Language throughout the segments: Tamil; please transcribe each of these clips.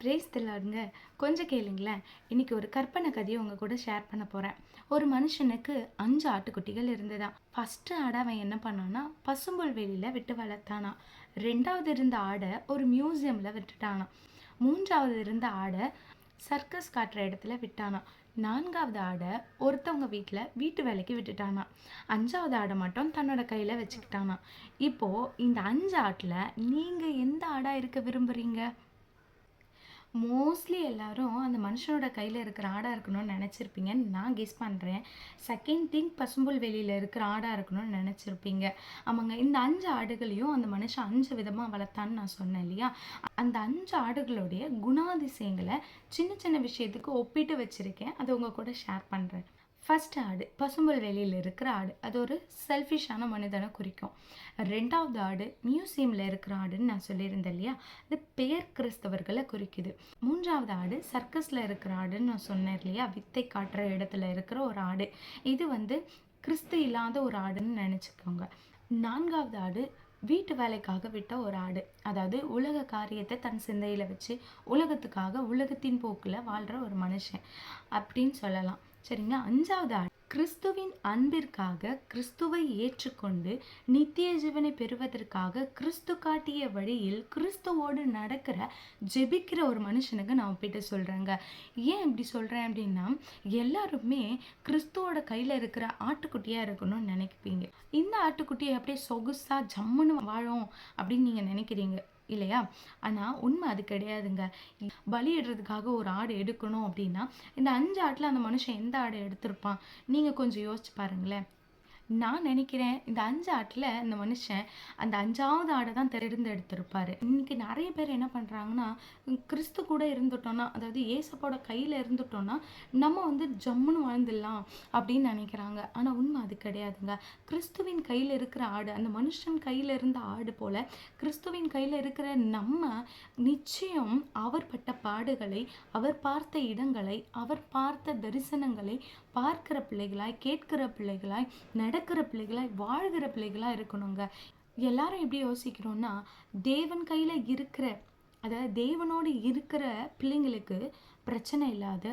பிரேஸ் தில்லாடுங்க கொஞ்சம் கேளுங்களேன். இன்னைக்கு ஒரு கற்பனை கதையை உங்கள் கூட ஷேர் பண்ண போகிறேன் ஒரு மனுஷனுக்கு அஞ்சு ஆட்டுக்குட்டிகள் இருந்ததான் ஃபஸ்ட்டு ஆடை அவன் என்ன பண்ணான்னா பசும்புல் வெளியில் விட்டு வளர்த்தானா ரெண்டாவது இருந்த ஆடை ஒரு மியூசியமில் விட்டுட்டானா மூன்றாவது இருந்த ஆடை சர்க்கஸ் காட்டுற இடத்துல விட்டானா நான்காவது ஆடை ஒருத்தவங்க வீட்டில் வீட்டு வேலைக்கு விட்டுட்டானா அஞ்சாவது ஆடை மட்டும் தன்னோட கையில் வச்சுக்கிட்டானா இப்போது இந்த அஞ்சு ஆட்டில் நீங்கள் எந்த ஆடாக இருக்க விரும்புகிறீங்க மோஸ்ட்லி எல்லாரும் அந்த மனுஷனோட கையில் இருக்கிற ஆடாக இருக்கணும்னு நினச்சிருப்பீங்கன்னு நான் கெஸ் பண்ணுறேன் செகண்ட் திங் பசும்புல் வெளியில் இருக்கிற ஆடாக இருக்கணும்னு நினச்சிருப்பீங்க. ஆமாங்க இந்த அஞ்சு ஆடுகளையும் அந்த மனுஷன் அஞ்சு விதமாக வளர்த்தான்னு நான் சொன்னேன் இல்லையா? அந்த அஞ்சு ஆடுகளுடைய குணாதிசயங்களை சின்ன சின்ன விஷயத்துக்கு ஒப்பிட்டு வச்சுருக்கேன். அதை உங்கள் கூட ஷேர் பண்ணுறேன் ஃபஸ்ட் ஆடு பசும்புல் வெளியில் இருக்கிற ஆடு அது ஒரு செல்ஃபிஷான மனிதனை குறிக்கும். ரெண்டாவது ஆடு மியூசியமில் இருக்கிற ஆடுன்னு நான் சொல்லியிருந்தேன் இல்லையா? அது பெயர் கிறிஸ்தவர்களை குறிக்குது. மூன்றாவது ஆடு சர்க்கஸில் இருக்கிற ஆடுன்னு நான் சொன்னேன் இல்லையா? வித்தை காட்டுற இடத்துல இருக்கிற ஒரு ஆடு. இது வந்து கிறிஸ்து இல்லாத ஒரு ஆடுன்னு நினச்சிக்கோங்க. நான்காவது ஆடு வீட்டு வேலைக்காக விட்ட ஒரு ஆடு. அதாவது உலக காரியத்தை தன் சிந்தையில் வச்சு உலகத்துக்காக உலகத்தின் போக்கில் வாழ்கிற ஒரு மனுஷன் அப்படின்னு சொல்லலாம். சரிங்க அஞ்சாவது ஆடு கிறிஸ்துவின் அன்பிற்காக கிறிஸ்துவை ஏற்றுக்கொண்டு நித்திய ஜீவனை பெறுவதற்காக கிறிஸ்து காட்டிய வழியில் கிறிஸ்துவோடு நடக்கிற ஜெபிக்கிற ஒரு மனுஷனுக்கு நான் ஒப்பிட்டு சொல்கிறேங்க ஏன் இப்படி சொல்கிறேன் அப்படின்னா எல்லாருமே கிறிஸ்துவோட கையில் இருக்கிற ஆட்டுக்குட்டியாக இருக்கணும்னு நினைப்பீங்க. இந்த ஆட்டுக்குட்டியை அப்படியே சொகுசாக ஜம்முன்னு வாழும் அப்படின்னு நீங்கள் நினைக்கிறீங்க. இல்லையா? ஆனால் உண்மை அது கிடையாதுங்க. பலியிடுறதுக்காக ஒரு ஆடு எடுக்கணும் அப்படின்னா இந்த அஞ்சு ஆட்டில் அந்த மனுஷன் எந்த ஆடை எடுத்திருப்பான்? நீங்கள் கொஞ்சம் யோசிச்சு பாருங்களேன். நான் நினைக்கிறேன் இந்த அஞ்சு ஆட்டில் இந்த மனுஷன் அந்த அஞ்சாவது ஆடை தான் தேர்ந்தெடுத்திருப்பாரு இன்னைக்கு நிறைய பேர் என்ன பண்ணுறாங்கன்னா கிறிஸ்து கூட இருந்துட்டோன்னா அதாவது ஏசப்போட கையில் இருந்துட்டோன்னா நம்ம வந்து ஜம்முன்னு வாழ்ந்துடலாம் அப்படின்னு நினைக்கிறாங்க. ஆனால் உண்மை அது கிடையாதுங்க. கிறிஸ்துவின் கையில் இருக்கிற ஆடு அந்த மனுஷன் கையில் இருந்த ஆடு போல் கிறிஸ்துவின் கையில் இருக்கிற நம்ம நிச்சயம் அவர் பட்ட பாடுகளை அவர் பார்த்த இடங்களை அவர் பார்த்த தரிசனங்களை பார்க்கிற பிள்ளைகளாய் கேட்கிற பிள்ளைகளாய் நடக்கிற பிள்ளைகளாய் வாழ்கிற பிள்ளைகளாக இருக்கணுங்க. எல்லாரும் எப்படி யோசிக்கிறோம்னா தேவன் கையில் இருக்கிற அதாவது தேவனோடு இருக்கிற பிள்ளைங்களுக்கு பிரச்சனை இல்லாத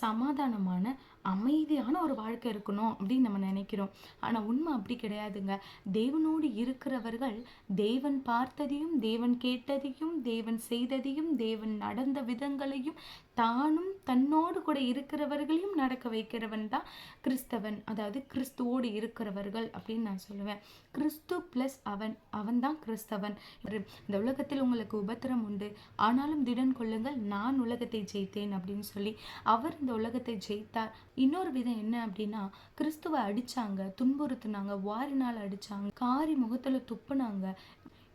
சமாதானமான அமைதியான ஒரு வாழ்க்கை இருக்கணும் அப்படின்னு நம்ம நினைக்கிறோம். ஆனால் உண்மை அப்படி கிடையாதுங்க. தேவனோடு இருக்கிறவர்கள் தேவன் பார்த்ததையும் தேவன் கேட்டதையும் தேவன் செய்ததையும் தேவன் நடந்த விதங்களையும் தானும் தன்னோடு கூட இருக்கிறவர்களையும் நடக்க வைக்கிறவன் தான் கிறிஸ்தவன். அதாவது கிறிஸ்துவோடு இருக்கிறவர்கள் அப்படின்னு நான் சொல்லுவேன். கிறிஸ்து ப்ளஸ் அவன் அவன் தான் கிறிஸ்தவன். இந்த உலகத்தில் உங்களுக்கு உபத்திரம் உண்டு. ஆனாலும் திடன் கொள்ளுங்கள் நான் உலகத்தை ஜெயித்தேன் அப்படின்னு சொல்லி அவர் இந்த உலகத்தை ஜெயித்தார்? இன்னொரு விதம் என்ன அப்படின்னா கிறிஸ்துவை அடிச்சாங்க துன்புறுத்துனாங்க வாரினால் அடிச்சாங்க காரி முகத்துல துப்புனாங்க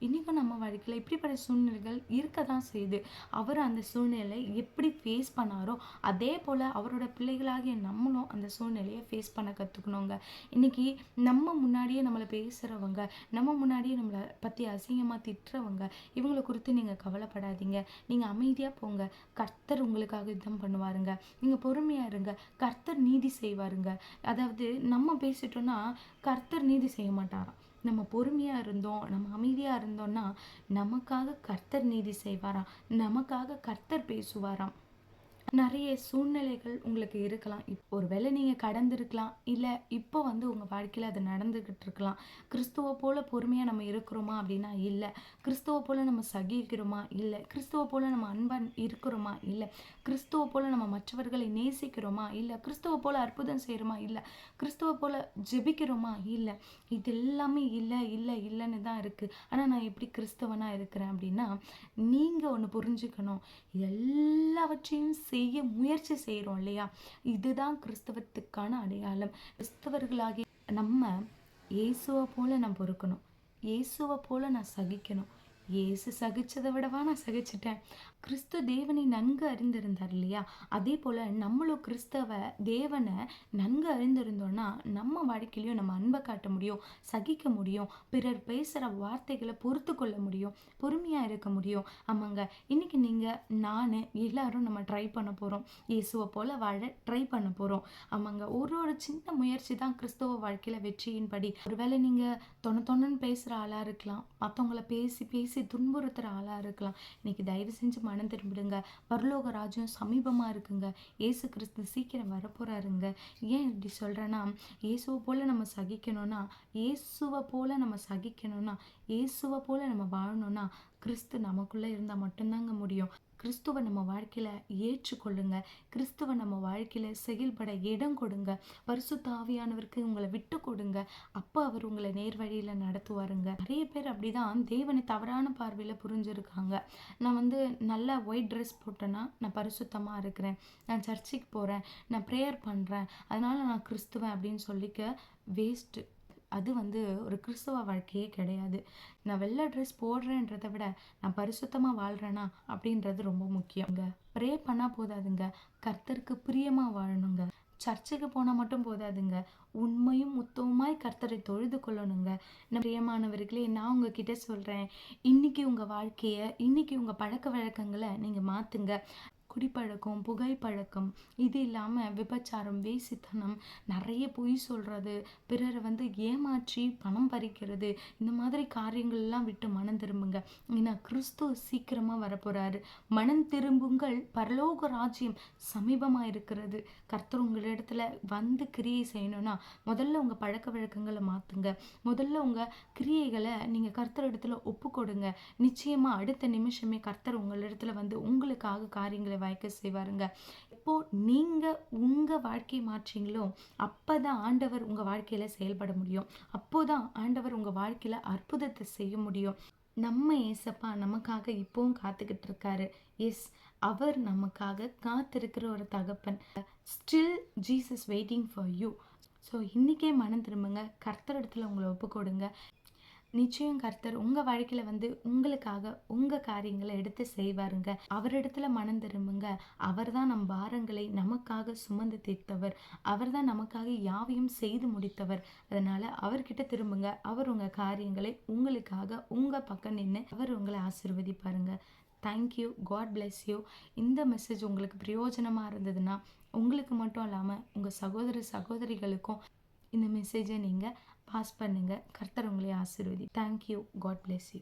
இன்றைக்கும் நம்ம வாழ்க்கையில் இப்படிப்பட்ட சூழ்நிலைகள் இருக்க தான் செய்யுது. அவர் அந்த சூழ்நிலை எப்படி ஃபேஸ் பண்ணாரோ அதே போல் அவரோட பிள்ளைகளாகிய நம்மளும் அந்த சூழ்நிலையை ஃபேஸ் பண்ண கற்றுக்கணுங்க இன்றைக்கி நம்ம முன்னாடியே நம்மளை பேசுகிறவங்க நம்ம முன்னாடியே நம்மளை பற்றி அசிங்கமாக திட்டுறவங்க இவங்களை குறித்து நீங்கள் கவலைப்படாதீங்க. நீங்கள் அமைதியாக போங்க. கர்த்தர் உங்களுக்காக யுத்தம் பண்ணுவாருங்க. நீங்கள் பொறுமையாக இருங்க. கர்த்தர் நீதி செய்வாருங்க. அதாவது நம்ம பேசிட்டோன்னா கர்த்தர் நீதி செய்ய மாட்டாராம். நம்ம பொறுமையாக இருந்தோம் நம்ம அமைதியாக இருந்தோம்னா நமக்காக கர்த்தர் நீதி செய்வாராம் நமக்காக கர்த்தர் பேசுவாராம். நிறைய சூழ்நிலைகள் உங்களுக்கு இருக்கலாம். இப் ஒருவேளை நீங்கள் கடந்திருக்கலாம். இல்லை இப்போ வந்து உங்கள் வாழ்க்கையில் அது நடந்துக்கிட்டு இருக்கலாம். கிறிஸ்துவ போல் பொறுமையாக நம்ம இருக்கிறோமா அப்படின்னா இல்லை. கிறிஸ்துவ போல் நம்ம சகிக்கிறோமா? இல்லை. கிறிஸ்துவ போல் நம்ம அன்பான் இருக்கிறோமா? இல்லை. கிறிஸ்துவ போல் நம்ம மற்றவர்களை நேசிக்கிறோமா? இல்லை. கிறிஸ்துவ போல் அற்புதம் செய்கிறோமா இல்லை. கிறிஸ்துவ போல் ஜெபிக்கிறோமா? இல்லை. இது எல்லாமே இல்லை இல்லை இல்லைன்னு தான் இருக்குது ஆனால் நான் எப்படி கிறிஸ்தவனாக இருக்கிறேன் அப்படின்னா நீங்கள் ஒன்று புரிஞ்சுக்கணும். எல்லாவற்றையும் செய்ய முயற்சி செய்கிறோம் இல்லையா? இதுதான் கிறிஸ்தவத்துக்கான அடையாளம். கிறிஸ்தவர்களாகி நம்ம இயேசுவை போல நான் பொறுக்கணும் இயேசுவை போல நான் சகிக்கணும். இயேசு சகிச்சதை விடவா நான் சகிச்சிட்டேன்? கிறிஸ்து தேவனை நன்கு அறிந்திருந்தார் இல்லையா? அதே போல் நம்மளும் கிறிஸ்தவ தேவனை நன்கு அறிந்திருந்தோம்னா நம்ம வாழ்க்கையிலையும் நம்ம அன்பை காட்ட முடியும் சகிக்க முடியும் பிறர் பேசுகிற வார்த்தைகளை பொறுத்து கொள்ள முடியும் பொறுமையாக இருக்க முடியும். ஆமாங்க. இன்னைக்கு நீங்கள் நான் எல்லாரும் நம்ம ட்ரை பண்ண போகிறோம் இயேசுவை போல் வாழ ட்ரை பண்ண போகிறோம் ஆமாங்க. ஒரு ஒரு சின்ன முயற்சி தான் கிறிஸ்தவ வாழ்க்கையில் வெற்றியின் படி ஒருவேளை நீங்கள் தொண தொணன்னு பேசுகிற ஆளாக இருக்கலாம். மற்றவங்கள பேசி பேசி துன்புறுத்துகிற ஆளாக இருக்கலாம். இன்னைக்கு தயவு செஞ்சு மனம் திரும்பிடுங்க. பரலோக ராஜ்யம் சமீபமாக இருக்குங்க. ஏசு கிறிஸ்து சீக்கிரம் வரப்போகிறாருங்க ஏன் இப்படி சொல்கிறேன்னா இயேசுவை போல் நம்ம சகிக்கணும்னா இயேசுவை போல் நம்ம சகிக்கணும்னா இயேசுவை போல் நம்ம வாழணும்னா கிறிஸ்து நமக்குள்ளே இருந்தால் மட்டும்தாங்க முடியும். கிறிஸ்துவை நம்ம வாழ்க்கையில் ஏற்றுக்கொள்ளுங்க. கிறிஸ்துவை நம்ம வாழ்க்கையில் செயல்பட இடம் கொடுங்க. பரிசுத்த ஆவியானவருக்கு உங்களை விட்டு கொடுங்க. அப்போ அவர் உங்களை நேர் வழியில் நடத்துவாருங்க. நிறைய பேர் அப்படிதான் தேவனை தவறான பார்வையில் புரிஞ்சிருக்காங்க. நான் வந்து நல்லா ஒயிட் ட்ரெஸ் போட்டேன்னா நான் பரிசுத்தமாக இருக்கிறேன். நான் சர்ச்சுக்கு போகிறேன் நான் ப்ரேயர் பண்ணுறேன் அதனால் நான் கிறிஸ்துவன் அப்படின்னு சொல்லிக்க வேஸ்ட்டு அது வந்து ஒரு கிறிஸ்தவ வாழ்க்கையே கிடையாது. நான் வெள்ளை ட்ரெஸ் போடுறேன்றதை விட நான் பரிசுத்தமாக வாழ்கிறேனா அப்படின்றது ரொம்ப முக்கியங்க. ப்ரே பண்ணால் போதாதுங்க. கர்த்தருக்கு பிரியமாக வாழணுங்க. சர்ச்சுக்கு போனால் மட்டும் போதாதுங்க. உண்மையும் முத்தவுமாய் கர்த்தரை தொழுது கொள்ளணுங்க. நம்ம பிரியமானவர்களே நான் உங்ககிட்ட சொல்கிறேன் இன்னைக்கு உங்கள் வாழ்க்கையை இன்னைக்கு உங்கள் பழக்க வழக்கங்களை நீங்கள் மாற்றுங்க குடிப்பழக்கம் புகைப்பழக்கம் இது இல்லாமல் விபச்சாரம் வேசித்தனம் நிறைய பொய் சொல்கிறது பிறரை வந்து ஏமாற்றி பணம் பறிக்கிறது இந்த மாதிரி காரியங்கள்லாம் விட்டு மனம் திரும்புங்க. ஏன்னா கிறிஸ்து சீக்கிரமாக வரப்போகிறாரு மனம் திரும்புங்கள் பரலோக ராஜ்யம் சமீபமாக இருக்கிறது. கர்த்தர் உங்களிடத்துல வந்து கிரியை செய்யணும்னா முதல்ல உங்கள் பழக்க வழக்கங்களை மாற்றுங்க முதல்ல உங்கள் கிரியைகளை நீங்கள் கர்த்தர் இடத்துல ஒப்பு கொடுங்க. நிச்சயமாக அடுத்த நிமிஷமே கர்த்தர் உங்களிடத்துல வந்து உங்களுக்காக காரியங்களை வாய்க்க செய்வாருங்க. இப்போ நீங்க உங்க வாழ்க்கை மாற்றீங்களோ அப்பதான் ஆண்டவர் உங்க வாழ்க்கையில செயல்பட முடியும். அப்போதான் ஆண்டவர் உங்க வாழ்க்கையில அற்புதத்தை செய்ய முடியும். நம்ம ஏசப்பா நமக்காக இப்போவும் காத்துக்கிட்டு இருக்காரு. எஸ் அவர் நமக்காக காத்திருக்கிற ஒரு தகப்பன். Still Jesus waiting for you so இன்றைக்கே மனம் திரும்புங்க. கர்த்தர் இடத்துல உங்களை ஒப்பு கொடுங்க நிச்சயம் கர்த்தர் உங்கள் வாழ்க்கையில் வந்து உங்களுக்காக உங்கள் காரியங்களை எடுத்து செய்வாருங்க. அவரிடத்துல மனம் திரும்புங்க. அவர் தான் நம் பாரங்களை நமக்காக சுமந்து தீர்த்தவர். அவர் தான் நமக்காக யாவையும் செய்து முடித்தவர். அதனால் அவர்கிட்ட திரும்புங்க. அவர் உங்கள் காரியங்களை உங்களுக்காக உங்கள் பக்கம் நின்று அவர் உங்களை ஆசிர்வதிப்பாருங்க. Thank you God bless you இந்த மெசேஜ் உங்களுக்கு பிரயோஜனமாக இருந்ததுன்னா உங்களுக்கு மட்டும் இல்லாமல் உங்கள் சகோதர சகோதரிகளுக்கும் இந்த மெசேஜை நீங்கள் பாஸ் பண்ணுங்கள் கர்த்தர் உங்களை ஆசிர்வதி. Thank you God bless you